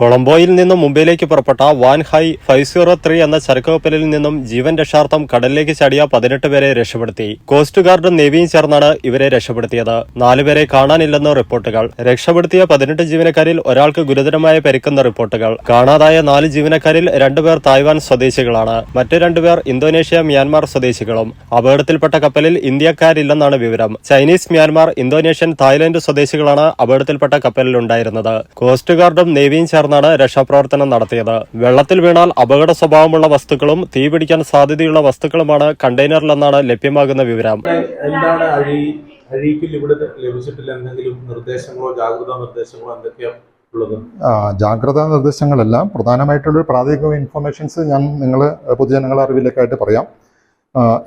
കൊളംബോയിൽ നിന്നും മുംബൈയിലേക്ക് പുറപ്പെട്ട Wan Hai five zero three എന്ന ചരക്ക് കപ്പലിൽ നിന്നും ജീവൻ രക്ഷാർത്ഥം കടലിലേക്ക് ചാടിയ പതിനെട്ട് പേരെ രക്ഷപ്പെടുത്തി. കോസ്റ്റ് ഗാർഡും നേവിയും ചേർന്നാണ് ഇവരെ രക്ഷപ്പെടുത്തിയത്. നാലുപേരെ കാണാനില്ലെന്ന് റിപ്പോർട്ടുകൾ. രക്ഷപ്പെടുത്തിയ പതിനെട്ട് ജീവനക്കാരിൽ ഒരാൾക്ക് ഗുരുതരമായ പരിക്കുന്ന റിപ്പോർട്ടുകൾ. കാണാതായ നാല് ജീവനക്കാരിൽ രണ്ടുപേർ തായ്വാൻ സ്വദേശികളാണ്. മറ്റു രണ്ടുപേർ ഇന്തോനേഷ്യ മ്യാൻമാർ സ്വദേശികളും. അപകടത്തിൽപ്പെട്ട കപ്പലിൽ ഇന്ത്യക്കാരില്ലെന്നാണ് വിവരം. ചൈനീസ് മ്യാൻമാർ ഇന്തോനേഷ്യൻ തായ്ലൻഡ് സ്വദേശികളാണ് അപകടത്തിൽപ്പെട്ട കപ്പലിലുണ്ടായിരുന്നത് കോസ്റ്റ് ഗാർഡും നേവിയും ചേർന്നാണ് രക്ഷാപ്രവർത്തനം നടത്തിയത്. വെള്ളത്തിൽ വീണാൽ അപകട സ്വഭാവമുള്ള വസ്തുക്കളും തീപിടിക്കാൻ സാധ്യതയുള്ള വസ്തുക്കളുമാണ് കണ്ടെയ്നറിലെന്നാണ് ലഭ്യമാകുന്ന വിവരം. എന്താണ് അഴി അഴീക്കിൽ ഇവിടെ ലഭിച്ചിട്ടില്ല എന്തെങ്കിലും നിർദ്ദേശങ്ങളോ ജാഗ്രതാ നിർദ്ദേശങ്ങളോ എന്തൊക്കെയാ ജാഗ്രതാ നിർദ്ദേശങ്ങളെല്ലാം പ്രധാനമായിട്ടുള്ള പ്രാഥമിക ഇൻഫർമേഷൻസ് ഞാൻ നിങ്ങൾ പൊതുജനങ്ങളെ അറിവിലേക്കായിട്ട് പറയാം.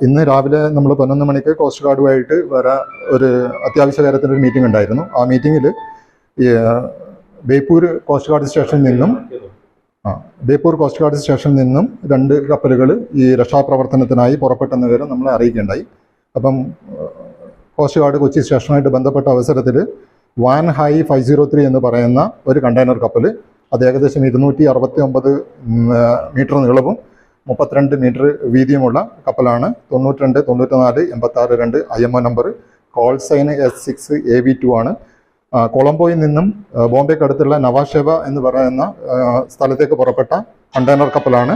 ഇന്ന് രാവിലെ നമ്മൾ പതിനൊന്ന് മണിക്ക് കോസ്റ്റ് ഗാർഡുമായിട്ട് വേറെ ഒരു അത്യാവശ്യ കാര്യത്തിന്റെ ഒരു മീറ്റിംഗ് ഉണ്ടായിരുന്നു. ആ മീറ്റിങ്ങിൽ ബേപ്പൂർ കോസ്റ്റ് ഗാർഡ് സ്റ്റേഷനിൽ നിന്നും ആ ബേപ്പൂർ കോസ്റ്റ് ഗാർഡ് സ്റ്റേഷനിൽ നിന്നും രണ്ട് കപ്പലുകൾ ഈ രക്ഷാപ്രവർത്തനത്തിനായി പുറപ്പെട്ടെന്ന വിവരം നമ്മളെ അറിയിക്കേണ്ടായി അപ്പം കോസ്റ്റ് ഗാർഡ് കൊച്ചി സ്റ്റേഷനുമായിട്ട് ബന്ധപ്പെട്ട അവസരത്തിൽ Wan Hai five zero three എന്ന് പറയുന്ന ഒരു കണ്ടെയ്നർ കപ്പൽ അത് ഏകദേശം ഇരുന്നൂറ്റി അറുപത്തി ഒമ്പത് മീറ്റർ നീളവും മുപ്പത്തിരണ്ട് മീറ്റർ വീതിയുമുള്ള കപ്പലാണ്. തൊണ്ണൂറ്റിരണ്ട് തൊണ്ണൂറ്റിനാല് എൺപത്തി ആറ് രണ്ട് I M O number call sign S six A V two ആണ്. കൊളംബോയിൽ നിന്നും ബോംബെക്ക് അടുത്തുള്ള നവാഷേവ എന്ന് പറയുന്ന സ്ഥലത്തേക്ക് പുറപ്പെട്ട കണ്ടെയ്നർ കപ്പലാണ്.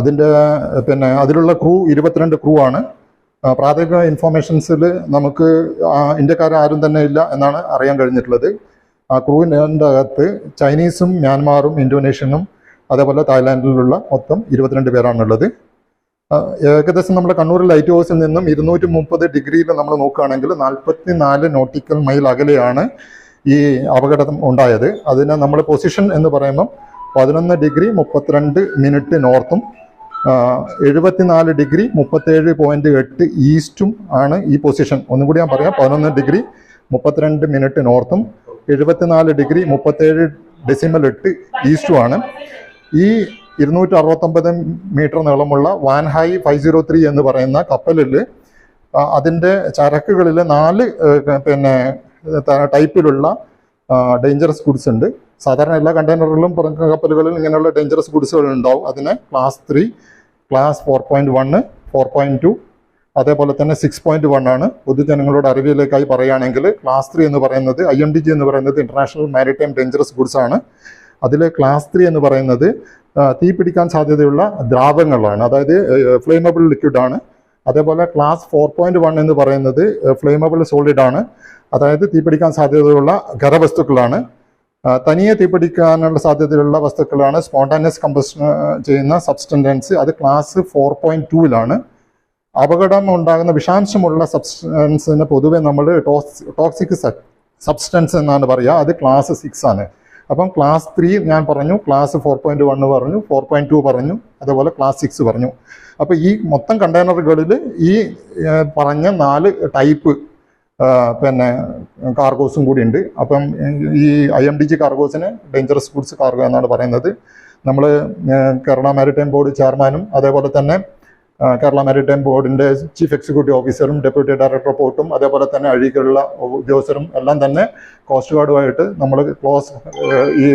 അതിന്റെ പിന്നെ അതിലുള്ള ക്രൂ ഇരുപത്തിരണ്ട് ക്രൂ ആണ്. പ്രാഥമിക ഇൻഫോർമേഷൻസിൽ നമുക്ക് ആരും തന്നെ ഇല്ല എന്നാണ് അറിയാൻ കഴിഞ്ഞിട്ടുള്ളത്. ആ ക്രൂവിന്റെ അകത്ത് ചൈനീസും മ്യാൻമാറും ഇൻഡോനേഷ്യനും അതേപോലെ തായ്ലാൻഡിലുള്ള മൊത്തം ഇരുപത്തിരണ്ട് പേരാണുള്ളത്. ഏകദേശം നമ്മുടെ കണ്ണൂർ ലൈറ്റ് ഹൗസിൽ നിന്നും ഇരുന്നൂറ്റി മുപ്പത് ഡിഗ്രിയിൽ നമ്മൾ നോക്കുകയാണെങ്കിൽ നാൽപ്പത്തി നാല് നോട്ടിക്കൽ മൈൽ അകലെയാണ് ഈ അപകടം ഉണ്ടായത്. അതിന് നമ്മൾ പൊസിഷൻ എന്ന് പറയുമ്പം പതിനൊന്ന് ഡിഗ്രി മുപ്പത്തിരണ്ട് മിനിറ്റ് നോർത്തും എഴുപത്തിനാല് ഡിഗ്രി മുപ്പത്തേഴ് പോയിന്റ് എട്ട് ഈസ്റ്റും ആണ് ഈ പൊസിഷൻ. ഒന്നും കൂടി ഞാൻ പറയാം പതിനൊന്ന് ഡിഗ്രി മുപ്പത്തിരണ്ട് മിനിറ്റ് നോർത്തും എഴുപത്തിനാല് ഡിഗ്രി മുപ്പത്തേഴ് ഡെസിമൽ എട്ട് ഈസ്റ്റുമാണ്. ഈ ഇരുന്നൂറ്റി അറുപത്തൊമ്പത് മീറ്റർ നീളമുള്ള വാൻഹായി ഫൈവ് സീറോ ത്രീ എന്ന് പറയുന്ന കപ്പലിൽ അതിന്റെ ചരക്കുകളിൽ നാല് പിന്നെ ടൈപ്പിലുള്ള ഡേഞ്ചറസ് ഗുഡ്സ് ഉണ്ട്. സാധാരണ എല്ലാ കണ്ടെയ്നറുകളിലും കപ്പലുകളിലും ഇങ്ങനെയുള്ള ഡേഞ്ചറസ് ഗുഡ്സുകൾ ഉണ്ടാവും. അതിന് class three class four point one four point two അതേപോലെ തന്നെ സിക്സ് പോയിന്റ് വൺ ആണ്. പൊതുജനങ്ങളുടെ അറിവിലേക്കായി പറയുകയാണെങ്കിൽ ക്ലാസ് ത്രീ എന്ന് പറയുന്നത് ഐ എം ഡി ജി എന്ന് പറയുന്നത് ഇന്റർനാഷണൽ മാരിടൈം ഡേഞ്ചറസ് ഗുഡ്സ് ആണ്. അതിൽ ക്ലാസ് ത്രീ എന്ന് പറയുന്നത് തീ പിടിക്കാൻ സാധ്യതയുള്ള ദ്രാവകങ്ങളാണ്. അതായത് ഫ്ലെയിമബിൾ ലിക്വിഡ് ആണ്. അതേപോലെ ക്ലാസ് ഫോർ പോയിന്റ് വൺ എന്ന് പറയുന്നത് ഫ്ലെയിമബിൾ സോളിഡ് ആണ്. അതായത് തീ പിടിക്കാൻ സാധ്യതയുള്ള ഖരവസ്തുക്കളാണ്. തനിയെ തീപിടിക്കാനുള്ള സാധ്യതയുള്ള വസ്തുക്കളാണ് സ്പോണ്ടാനിയസ് കമ്പസ് ചെയ്യുന്ന സബ്സ്റ്റൻഡൻസ് അത് ക്ലാസ് ഫോർ പോയിന്റ് ടൂവിലാണ് അപകടം ഉണ്ടാകുന്ന വിഷാംശമുള്ള സബ്സ്റ്റൻസിന് പൊതുവെ നമ്മൾ ടോക്സിക് സബ്സ്റ്റൻസ് എന്നാണ് പറയുക. അത് ക്ലാസ് സിക്സ് ആണ്. അപ്പം ക്ലാസ് ത്രീ ഞാൻ പറഞ്ഞു ക്ലാസ് ഫോർ പോയിന്റ് വണ്ണ് പറഞ്ഞു ഫോർ പോയിന്റ് ടു പറഞ്ഞു അതേപോലെ ക്ലാസ് സിക്സ് പറഞ്ഞു. അപ്പോൾ ഈ മൊത്തം കണ്ടെയ്നറുകളിൽ ഈ പറഞ്ഞ നാല് ടൈപ്പ് പിന്നെ കാർഗോസും കൂടി ഉണ്ട്. അപ്പം ഈ ഐ എം ഡി ജി കാർഗോസിന് ഡേഞ്ചറസ് ഗുഡ്സ് കാർഗോ എന്നാണ് പറയുന്നത്. നമ്മൾ കേരള മാരിടൈം ബോർഡ് ചെയർമാനും അതേപോലെ തന്നെ കേരള മാരിടൈം ബോർഡിന്റെ ചീഫ് എക്സിക്യൂട്ടീവ് ഓഫീസറും ഡെപ്യൂട്ടി ഡയറക്ടർ പോർട്ടും അതേപോലെ തന്നെ അഴികളുള്ള ഉദ്യോഗസ്ഥരും എല്ലാം തന്നെ കോസ്റ്റ് ഗാർഡുമായിട്ട് നമ്മൾ ക്ലോസ് ഈ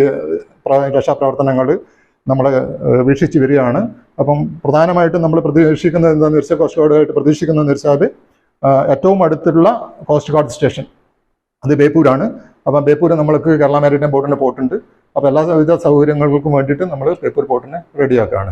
പ്ര- രക്ഷാപ്രവർത്തനങ്ങൾ നമ്മൾ വീക്ഷിച്ചു വരികയാണ്. അപ്പം പ്രധാനമായിട്ടും നമ്മൾ പ്രതീക്ഷിക്കുന്നത് എന്താണെന്ന് വെച്ചാൽ കോസ്റ്റ് ഗാർഡുമായിട്ട് പ്രതീക്ഷിക്കുന്നതെന്ന് വെച്ചാൽ ഏറ്റവും അടുത്തുള്ള കോസ്റ്റ് ഗാർഡ് സ്റ്റേഷൻ അത് ബേപ്പൂരാണ് അപ്പം ബേപ്പൂർ നമ്മൾക്ക് കേരള മാരിടൈം ബോർഡിന്റെ പോർട്ടുണ്ട് അപ്പോൾ എല്ലാ വിധ സൗകര്യങ്ങൾക്കും വേണ്ടിയിട്ട് നമ്മൾ ബേപ്പൂർ പോർട്ടിനെ റെഡിയാക്കുകയാണ്